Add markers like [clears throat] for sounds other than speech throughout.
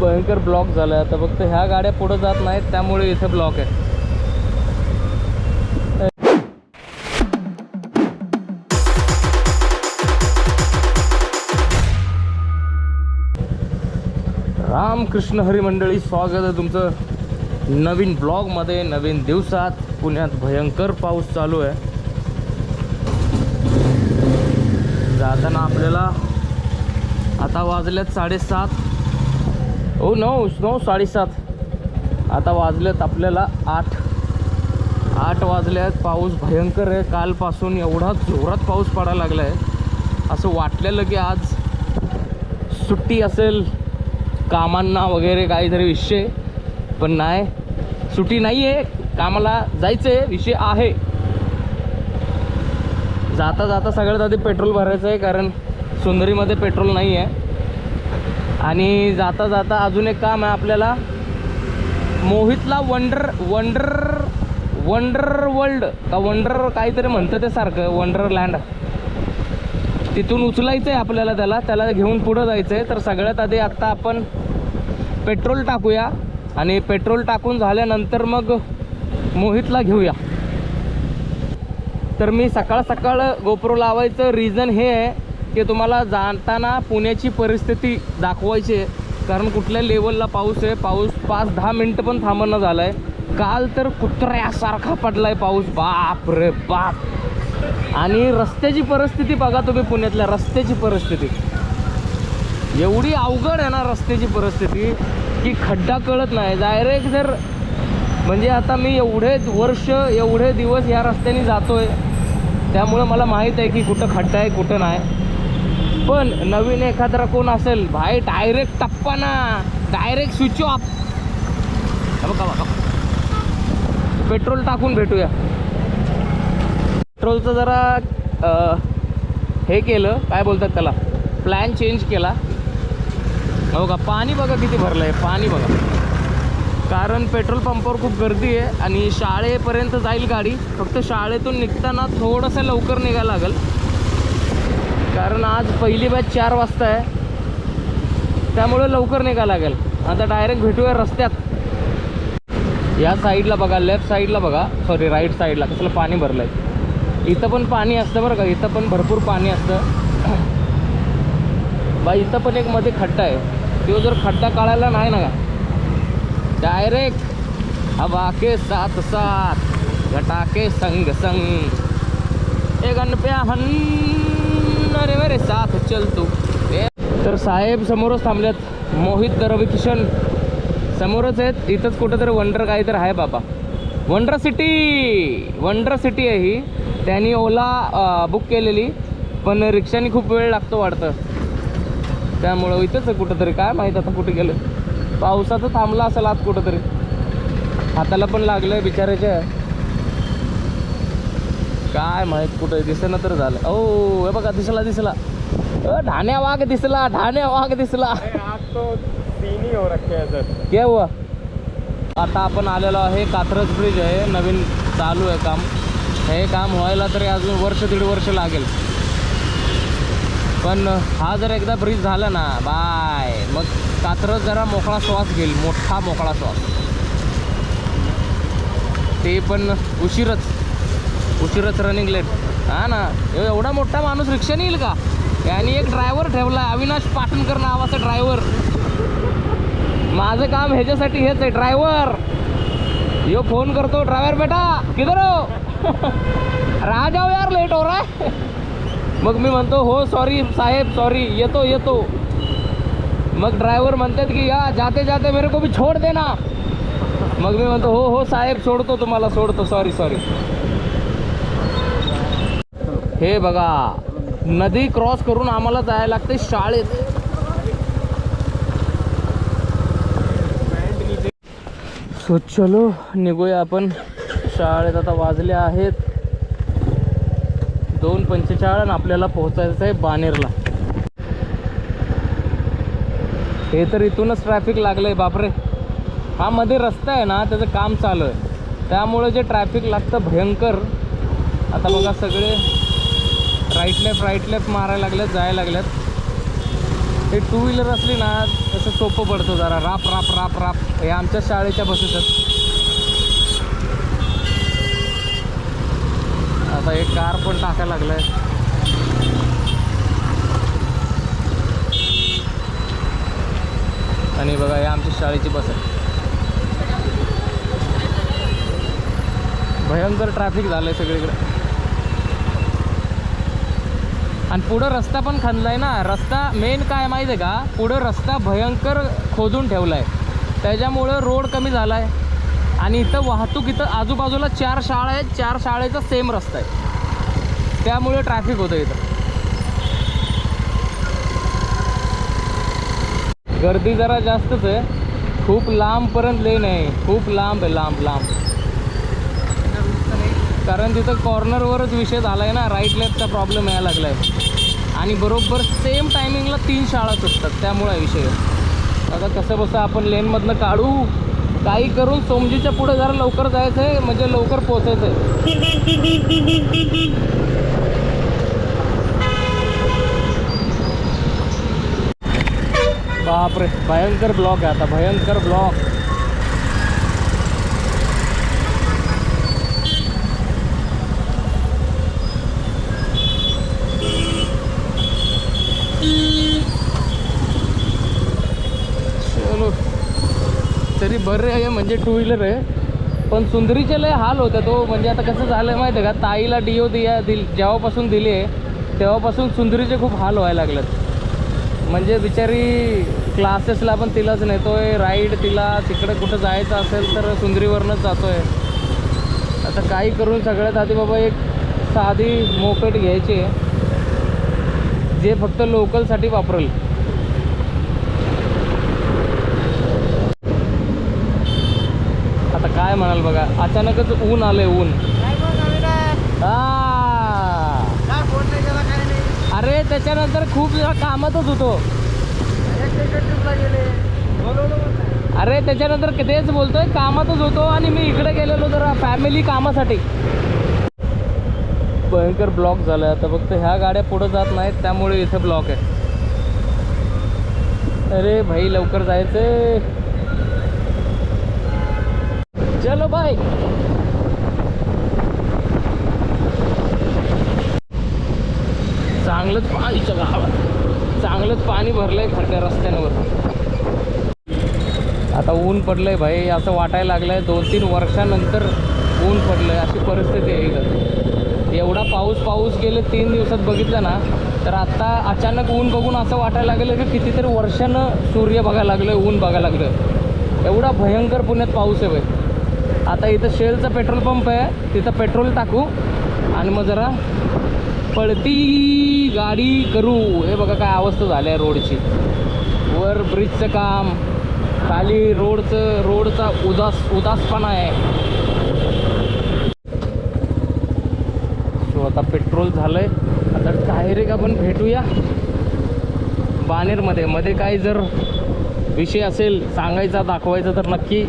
भयंकर ब्लॉक झाला आहे आता फक्त ह्या गाड्या पुढं जात नाहीत त्यामुळे इथं ब्लॉक आहे. रामकृष्ण हरी मंडळी स्वागत आहे तुमचं नवीन ब्लॉगमध्ये नवीन दिवसात. पुण्यात भयंकर पाऊस चालू आहे. जाताना आपल्याला आता वाजल्यात साडेसात. हो नऊ नऊ साडेसात. आता वाजल्यात आपल्याला आठ. आठ वाजल्यात. पाऊस भयंकर आहे. कालपासून एवढा जोरात पाऊस पडायला लागला आहे असं वाटलेलं की आज सुट्टी असेल कामांना वगैरे काहीतरी विषय. पण नाही सुट्टी नाही आहे कामाला जायचं आहे विषय आहे. जाता जाता सगळ्यात आधी पेट्रोल भरायचं आहे कारण सुंदरीमध्ये पेट्रोल नाही आहे आणि जाता जाता अजून एक काम आहे आपल्याला. मोहितला वंडर वंडर वंडर वर्ल्ड का वंडर काहीतरी म्हणतं ते सारखं वंडरलँड तिथून उचलायचं आहे आपल्याला त्याला त्याला घेऊन पुढं जायचं आहे तर सगळ्यात आधी आत्ता आपण पेट्रोल टाकूया. आणि पेट्रोल टाकून झाल्यानंतर मग मोहितला घेऊया. तर मी सकाळ सकाळ गोप्रो लावायचं. रिझन हे आहे की तुम्हाला जाताना पुण्याची परिस्थिती दाखवायची आहे. कारण कुठल्या लेवलला पाऊस आहे पाऊस पाच दहा मिनटं पण थांबणं झालं आहे काल तर कुत्र्यासारखा पडला आहे पाऊस. बाप रे बाप. आणि रस्त्याची परिस्थिती बघा तुम्ही पुण्यातल्या रस्त्याची परिस्थिती. एवढी अवघड आहे ना रस्त्याची परिस्थिती की खड्डा कळत नाही. डायरेक्ट जर म्हणजे आता मी एवढे वर्ष एवढे दिवस या रस्त्याने जातोय. त्यामुळं मला माहीत आहे की कुठं खड्डा आहे कुठं नाही. पण नवीन एखादा कोण असेल भाई डायरेक्ट टप्पा ना. डायरेक्ट स्विच ऑफ बघा बघा. पेट्रोल टाकून भेटूया. पेट्रोलचं जरा हे केलं. काय बोलतात त्याला? प्लॅन चेंज केला. हो का पाणी बघा किती भरलं आहे पाणी बघा. कारण पेट्रोल पंपावर खूप गर्दी आहे आणि शाळेपर्यंत जाईल गाडी. फक्त शाळेतून निघताना थोडंसं लवकर निघायला लागेल. कारण आज पहिली बॅच चार वाजता आहे. त्यामुळे लवकर निघायला लागेल. आता डायरेक्ट भेटूया रस्त्यात. या साईडला बघा लेफ्ट साईडला बघा. सॉरी राईट साईडला कसलं पाणी भरलं आहे इथं पण पाणी असतं बरं का. इथं पण भरपूर पाणी असतं. [clears throat] बा इथं पण एक मध्ये खड्डा आहे. तो जर खड्डा काढायला नाही ना का? डायरेक्ट हवा के साथ साथ घटाके संग संग. ए गणप्या हन! अरे रे साथ चल तू. तर साहेब समोरच थांबल्यात मोहित रवी किशन समोरच आहेत. इथंच कुठंतरी वंडर काही तर आहे बाबा. वंडर सिटी वंडर सिटी आहे ही. त्यांनी ओला बुक केलेली. पण रिक्षाने खूप वेळ लागतो वाटतं. त्यामुळं इथंच आहे कुठंतरी. काय माहीत आता कुठे गेलं. पावसाचं थांबला असेल आज कुठंतरी. हाताला पण लागलं आहे बिचाराच्या काय माहीत कुठं दिसेना तर झालं. ओ हे बघा दिसला दिसला. अ, ढाण्या वाघ दिसला ढाण्या वाघ दिसला. ही हो रखे हैं सर क्या हुआ आता आपण आलेलो आहे कात्रज ब्रिज आहे. नवीन चालू आहे काम. हे काम व्हायला तरी अजून वर्ष दीड वर्ष लागेल. पण हा जर एकदा ब्रिज झाला ना बाय. मग कात्रज जरा मोकळा श्वास घेईल मोठा मोकळा श्वास. ते पण उशीरच. उशीरच रनिंग लेट हा ना? एवढा मोठा माणूस रिक्षाने येईल का? यांनी एक ड्रायव्हर ठेवला अविनाश पाटणकर नावाचा ड्रायव्हर माझं काम ह्याच्यासाठी हेच आहे ड्रायव्हर यो फोन करतो ड्रायव्हर बेटा. किधर हो? [laughs] राहा हो यार लेट हो रहा है. मग मी म्हणतो हो सॉरी साहेब सॉरी येतो येतो. मग ड्रायव्हर म्हणतात की या जाते जाते मेरे को भी छोड़ देना. मग मी म्हणतो हो हो साहेब सोडतो तुम्हाला सोडतो सॉरी सॉरी हे बघा नदी क्रॉस करून आम्हाला जायला लागते शाळेत. सो चलो निघूया आपण. शाळेत आता वाजले आहेत. दोन पंचेचाळ आणि आपल्याला पोहोचायचं आहे बानेरला. हे तर इथूनच ट्रॅफिक लागलं आहे बापरे. हा मध्ये रस्ता आहे ना त्याचं काम चालू आहे. त्यामुळे जे ट्रॅफिक लागतं भयंकर. आता बघा सगळे राईट लेफ्ट राईट लेफ्ट मारायला लागल्यात जायला लागल्यात. हे टू व्हीलर असली ना तसं सोपं पडतं जरा. राप राप राप राप. हे आमच्या शाळेच्या बसेस आहेत आता एक कार पण टाकायला लागलाय. आणि बघा हे आमच्या शाळेची बस आहे. भयंकर ट्रॅफिक झालंय सगळीकडे. आणि पुढं रस्ता पण खणलाय ना. रस्ता मेन काय माहिती आहे का? पुढं रस्ता भयंकर खोदून ठेवलाय. त्याच्यामुळं रोड कमी झालाय. आणि इथं वाहतूक इथं आजूबाजूला चार शाळा आहेत. चार शाळेचा सेम रस्ता आहे. त्यामुळे ट्रॅफिक होतं इथं. गर्दी जरा जास्तच आहे. खूप लांबपर्यंत लेन आहे. खूप लांब आहे लांब लांब. कारण तिथं कॉर्नरवरच विषय झाला आहे ना राईट लेफ्टचा प्रॉब्लेम यायला लागला आहे आणि बरोबर सेम टायमिंगला तीन शाळा सुटतात त्यामुळे विषय. आता कसं बसं आपण लेनमधनं काढू. काही करून सोमजीच्या पुढे जरा लवकर जायचं आहे म्हणजे लवकर पोचायचं आहे बापरे भयंकर ब्लॉक आहे आता भयंकर ब्लॉक चलो तरी बरं आहे म्हणजे टू व्हीलर आहे. पण सुंदरीचे लय हाल होते तो. म्हणजे आता कसं झालं माहिती आहे का? ताईला डिओ दिया दिल जेव्हापासून दिली आहे तेव्हापासून सुंदरीचे खूप हाल व्हायला लागलेत. म्हणजे बिचारी क्लासेसला पण तिलाच नेतो आहे राईड तिला तिकडे कुठं जायचं असेल तर सुंदरीवरनंच आहे आता काही करून सगळ्यात आधी बाबा एक साधी मोपेट घ्यायची आहे. जे फक्त लोकलसाठी वापरेल आता काय म्हणाल बघा? अचानकच ऊन आलंय ऊन. अरे त्याच्यानंतर खूप कामातच होतो. अरे त्याच्यानंतर तेच बोलतोय कामातच होतो आणि मी इकडे गेलेलो जरा फॅमिली कामासाठी. भयंकर ब्लॉक झालाय आता. फक्त ह्या गाड्या पुढे जात नाहीत त्यामुळे इथं ब्लॉक आहे. अरे भाई लवकर जायचंय. चलो बाय चांगलंच पाणीच्या गावात. चांगलंच पाणी भरलंय खड्ड्या रस्त्यांवर. आता ऊन पडलंय भाई असं वाटायला लागलंय. दोन तीन वर्षानंतर ऊन पडलंय अशी परिस्थिती आहे एवढा पाऊस पाऊस गेले तीन दिवसात बघितलं ना तर आता अचानक ऊन बघून असं वाटायला लागलं की कितीतरी वर्षानं सूर्य बघायला लागलं ऊन बघायला लागलं एवढा भयंकर पुण्यात पाऊस आहे भाई. आता इथं शेलचा पेट्रोल पंप आहे. तिथं पेट्रोल टाकू. आणि मग जरा पळती गाडी करू. हे बघा काय अवस्था झाली आहे रोडची. वर ब्रिजचं काम. खाली रोडचं रोडचा उदास उदासपणा आहे. सो आता पेट्रोल झालंय. आता डायरेक्ट आपण भेटूया. बानेरमध्ये. मध्ये काही जर विषय असेल सांगायचा दाखवायचा तर नक्की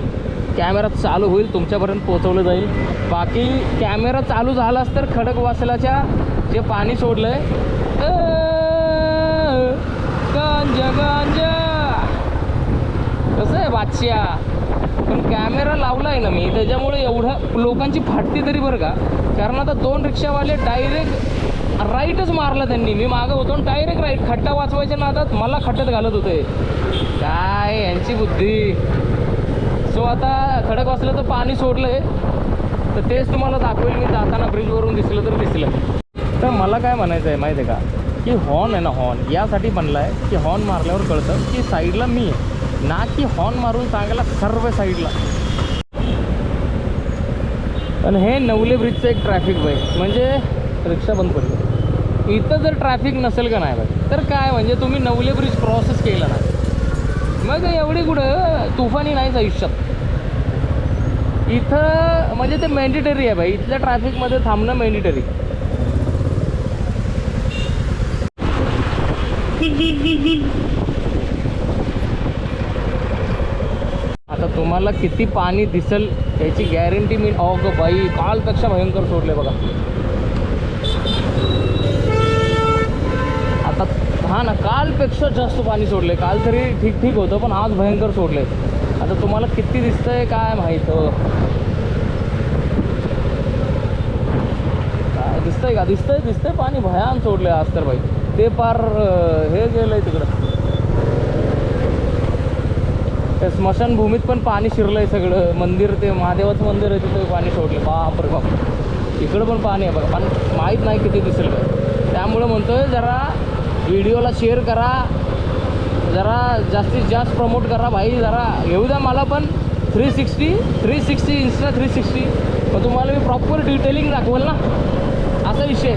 कॅमेरा चालू होईल तुमच्यापर्यंत पोहोचवलं जाईल. बाकी कॅमेरा चालू झालाच तर खडकवासलाच्या जे पाणी सोडलं आहे गांजा गांजा. कसं आहे बादशा पण कॅमेरा लावला आहे ना मी त्याच्यामुळे एवढं लोकांची फाटती तरी बरं का? कारण आता दोन रिक्षावाले डायरेक्ट राईटच मारला त्यांनी. मी मागं होतो आणि डायरेक्ट राईट खड्डा वाचवायच्या नादात मला खड्ड्यात घालत होते. काय यांची बुद्धी? आता खडक वाचलं तर पाणी सोडलंय. तर तेच तुम्हाला दाखवेल मी. जाताना ब्रिजवरून दिसलं तर दिसलं. तर मला काय म्हणायचं आहे माहिती आहे का? की हॉर्न आहे ना हॉर्न यासाठी बनला आहे की हॉर्न मारल्यावर कळतं की साईडला मी आहे. ना की हॉर्न मारून सांगायला सर्व साईडला पण हे नवले ब्रिजचं एक ट्रॅफिक बाई म्हणजे रिक्षा बंद पडली. इथं जर ट्रॅफिक नसेल का नाही बाई तर काय? म्हणजे तुम्ही नवले ब्रिज क्रॉसच केला ना मग एवढी कुठं? तुफानी नाहीच आयुष्यात. इथं म्हणजे ते मॅन्डेटरी आहे भाई. इथल्या ट्रॅफिकमध्ये थांबणं मॅन्डेटरी आता तुम्हाला किती पाणी दिसल याची गॅरंटी मी अग बाई कालपेक्षा भयंकर सोडले बघा. आता हा ना कालपेक्षा जास्त पाणी सोडले. काल तरी ठीक ठीक होतं पण आज भयंकर सोडले. आता तुम्हाला किती दिसतंय काय माहीत हो. काय दिसतंय का? दिसतंय दिसतंय पाणी भयान सोडलंय आज तर भाई. ते पार हे गेलंय तिकडं. त्या स्मशानभूमीत पण पाणी शिरलंय सगळं. मंदिर ते महादेवाचं मंदिर आहे तिथे पाणी सोडलं बाप रे बाप. इकडं पण पाणी आहे बघा. पण माहीत नाही किती दिसेल काय त्यामुळं म्हणतोय जरा व्हिडिओला शेअर करा. जरा जास्तीत जास्त प्रमोट करा भाई जरा येऊ द्या मला पण. Three sixty three sixty insta three sixty मग तुम्हाला मी प्रॉपर डिटेलिंग दाखवेल ना. असा विषय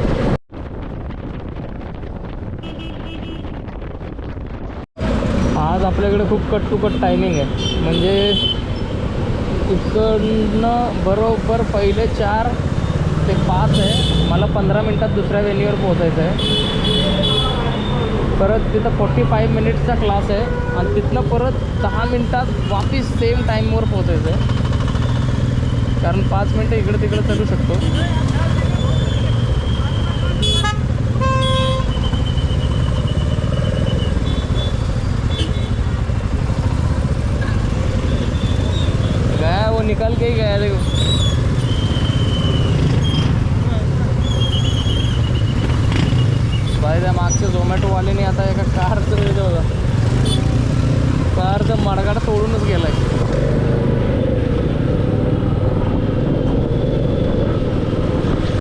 आज आपल्याकडे खूप कट टू कट टायमिंग आहे. म्हणजे इकडनं बरोबर पहिले चार ते पाच आहे. मला पंधरा मिनटात दुसऱ्या वेन्यूवर पोहोचायचं आहे. परत तिथं फोर्टी फाईव्ह मिनिट्सचा क्लास आहे. आणि तिथनं परत दहा मिनटात वापिस सेम टाईमवर पोहोचायचं आहे कारण पाच मिनटं इकडं तिकडं चालू शकतो. गया वो निकल के ही गया देखो काय त्या मागच्या झोमॅटोवाल्याने आता एका कारचं होतं। कारचं मडगाड तोडूनच गेलाय आहे